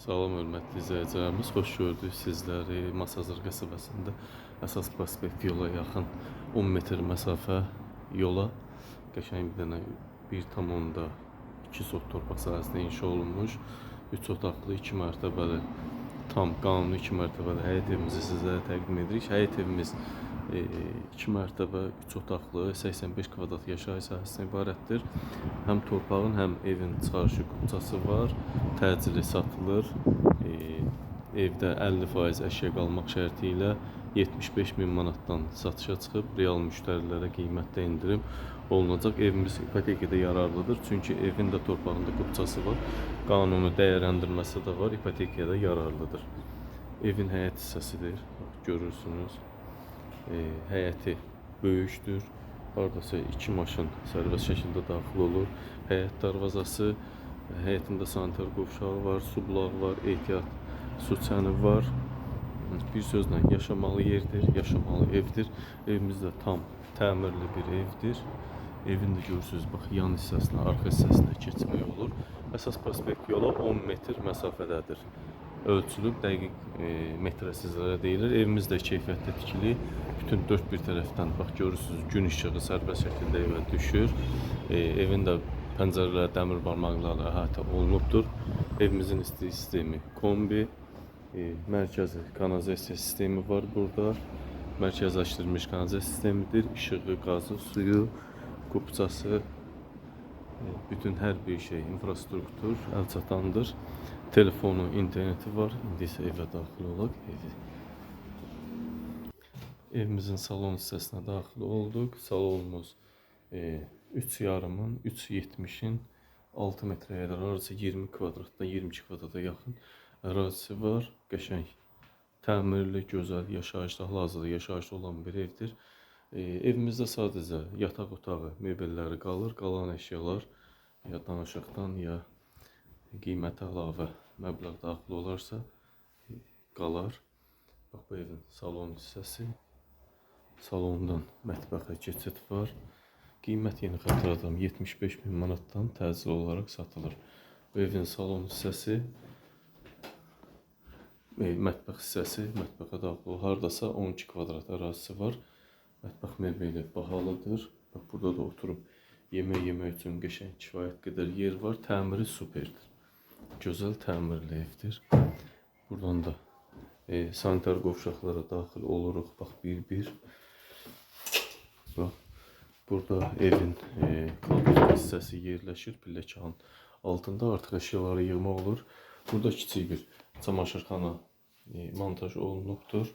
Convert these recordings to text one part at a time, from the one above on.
Salam hörmətli izləyicilərimiz, xoş gördük sizləri Masazır qəsəbəsində. Əsas prospekt yola yaxın 10 metr məsafə yola. Qəşəng bir dənə 1.2 sot torpaq sahəsində inşa olunmuş. 3 otaqlı 2 mərtəbəli tam qanuni 2 mərtəbəli həyət evimizi sizlərə təqdim edirik. Həyət evimiz 2 mərtəbə 3 otaqlı 85 kvadrat yaşayış sahəsindən ibarətdir. Həm torpağın, həm evin çarşı kupçası var. Təcili satılır. E, evdə 50% əşya qalmaq şərti ilə 75 min manatdan satışa çıxıb real müştərilərə qiymətdə endirim olunacaq. Evimiz ipotekada yararlıdır. Çünki evin də torpağında kupçası var. Qanuni dəyərləndirməsi də var. İpotekada yararlıdır. Evin həyət hissəsidir. Görürsünüz. E, həyəti böyükdür. Hardasa iki maşın sərbəst şəkildə daxil olur. Həyət darvazası, həyətində sanitar qovşağı var, su bulağı var, ehtiyat su çəni var. Bir sözlə yaşamalı yerdir, yaşamalı evdir. Evimiz də tam təmirli bir evdir. Evin də görürsünüz, bax yan hissəsinə, arxa hissəsinə keçmək olur. Əsas prospekt yola 10 metr məsafədədir. Ölçülüb dəqiq e, metrə sizlərə deyilir. Evimiz də keyfiyyətli tikili. Bütün dörd bir tərəfdən bax görürsünüz gün işığı sərbəst şəkildə evə düşür. E, evin də pəncərələri dəmir barmaqlarla əhatə olunubdur. Evimizin isti sistemi kombi, e, mərkəzi kanalizasiya sistemi var burada. Mərkəzləşdirilmiş kanalizasiya sistemidir. İşığı, qazı, suyu, kupçası, e, bütün hər bir şey infrastruktur əlçatandır. Telefonu, interneti var. İndi isə evə daxil olaq. Evi. Evimizin salon hissəsinə daxil olduq. Salonumuz e, 3 yarımın 3.70-in 6 metrəyə qədər arası 20 kvadratdan 22 kvadrata yaxın ərazisi var. Qəşəng, təmirli, gözəl, yaşayışda hal-hazırda yaşayışda olan bir evdir. E, evimizdə sadəcə yataq otağı, mebelləri qalır, qalan əşyalar ya danışıqdan ya qiymətə əlavə məbləğ daxil olarsa qalar. Bax bu evin salon hissəsi. Salondan mətbəxə keçid var. Qiymət yenə xatırladım 75 min manatdan təcil olaraq satılır. Bu evin salon hissəsi mətbəx hissəsi, mətbəxə daxil hardasa 12 kvadrat ərazisi var. Mətbəx mebeli bahalıdır. Bax burada da oturub yemək yemək üçün qəşəng kifayət qədər yer var. Təmiri superdir. Gözəl təmirli evdir. Buradan da e, sanitar qovşaqlara daxil oluruq. Bax bir-bir. Bax burada evin e, koltuk hissəsi yerləşir. Pilləkanın altında artıq əşyaları yığmaq olur. Burada kiçik bir çamaşırxana e, montaj olunubdur.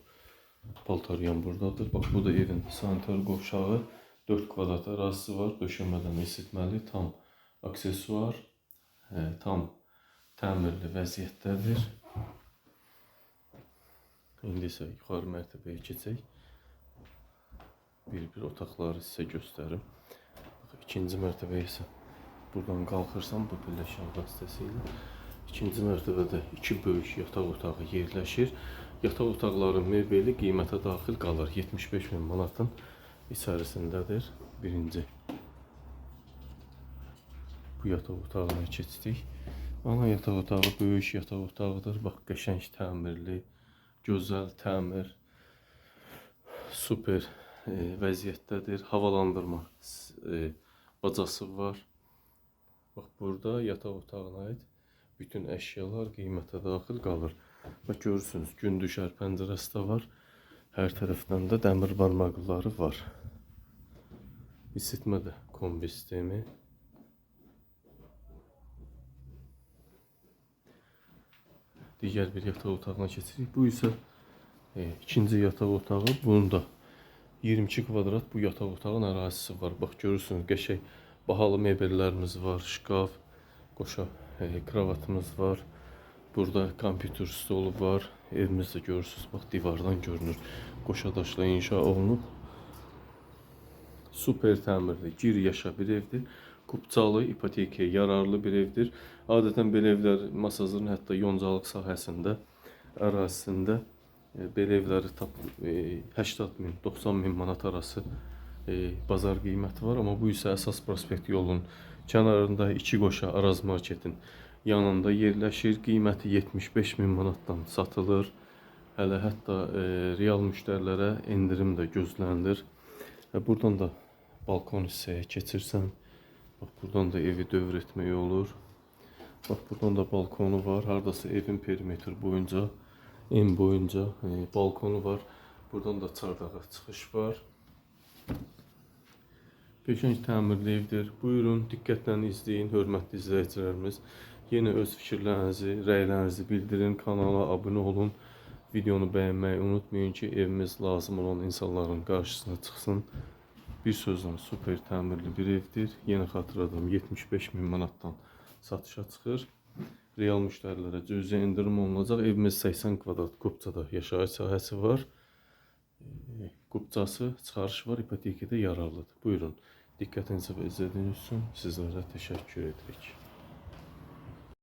Paltaryan buradadır. Bax bu da evin sanitar qovşağı. 4 kvadrat ərazisi var. Döşəmədən isitməli, tam aksesuar, e, tam təmirli vəziyyətdədir. İndi isə yuxarı mərtəbəyə keçək. Bir-bir otaqları sizə göstərim. Bax, ikinci mərtəbəyə isə buradan qalxırsam bu birləşən vasitəsilə ikinci mərtəbədə iki böyük yataq otağı yerləşir. Yataq otaqların mebeli qiymətə daxil qalır. 75 min manatın içərisindədir. Birinci bu yataq otağına keçdik. Ana yataq otağı böyük yataq otağıdır. Bax qəşəng təmirli, gözəl təmir, super e, vəziyyətdədir. Havalandırma e, bacası var. Bax burada yataq otağına aid bütün əşyalar qiymətə daxil qalır. Bax görürsünüz gün düşər pəncərəsi də var. Hər tərəfdən də dəmir barmaqları var. İsitmə də kombi sistemi. Digər bir yataq otağına keçirik. Bu isə e, ikinci yataq otağı. Bunun da 22 kvadrat bu yataq otağın ərazisi var. Bax görürsünüz qəşəng bahalı mebellərimiz var, şkaf, qoşa e, kravatımız var. Burada kompüter stolu var. Evimizdə görürsünüz, bax divardan görünür. Qoşa daşla inşa olunub. Super təmirli, gir yaşa bir evdir. Kupçalı, ipotekaya yararlı bir evdir. Adətən belə evlər Masazırın hətta yoncalıq sahəsində, ərazisində e, belə evləri tap e, 80 min, 90 min manat arası e, bazar qiyməti var. Amma bu isə əsas prospekt yolun kənarında iki qoşa Araz marketin yanında yerləşir. Qiyməti 75 min manatdan satılır. Hələ hətta e, real müştərilərə endirim də gözlənilir. Və buradan da balkon hissəyə keçirsən, bax buradan da evi dövr etmək olur. Bax buradan da balkonu var. Hardasa evin perimetr boyunca, en boyunca e, balkonu var. Buradan da çardağa çıxış var. Qəşəng təmirli evdir. Buyurun, diqqətlə izləyin, hörmətli izləyicilərimiz. Yenə öz fikirlərinizi, rəylərinizi bildirin, kanala abunə olun. Videonu bəyənməyi unutmayın ki, evimiz lazım olan insanların qarşısına çıxsın. Bir sözlə super təmirli bir evdir. Yenə xatırladım 75 min manatdan satışa çıxır. Real müştərilərə cüzi endirim olunacaq. Evimiz 80 kvadrat kubçada yaşayış sahəsi var. E, Kubcası çıxarış var, ipotekada yararlıdır. Buyurun. Diqqətinizi və izlədiyiniz üçün sizlərə təşəkkür edirik.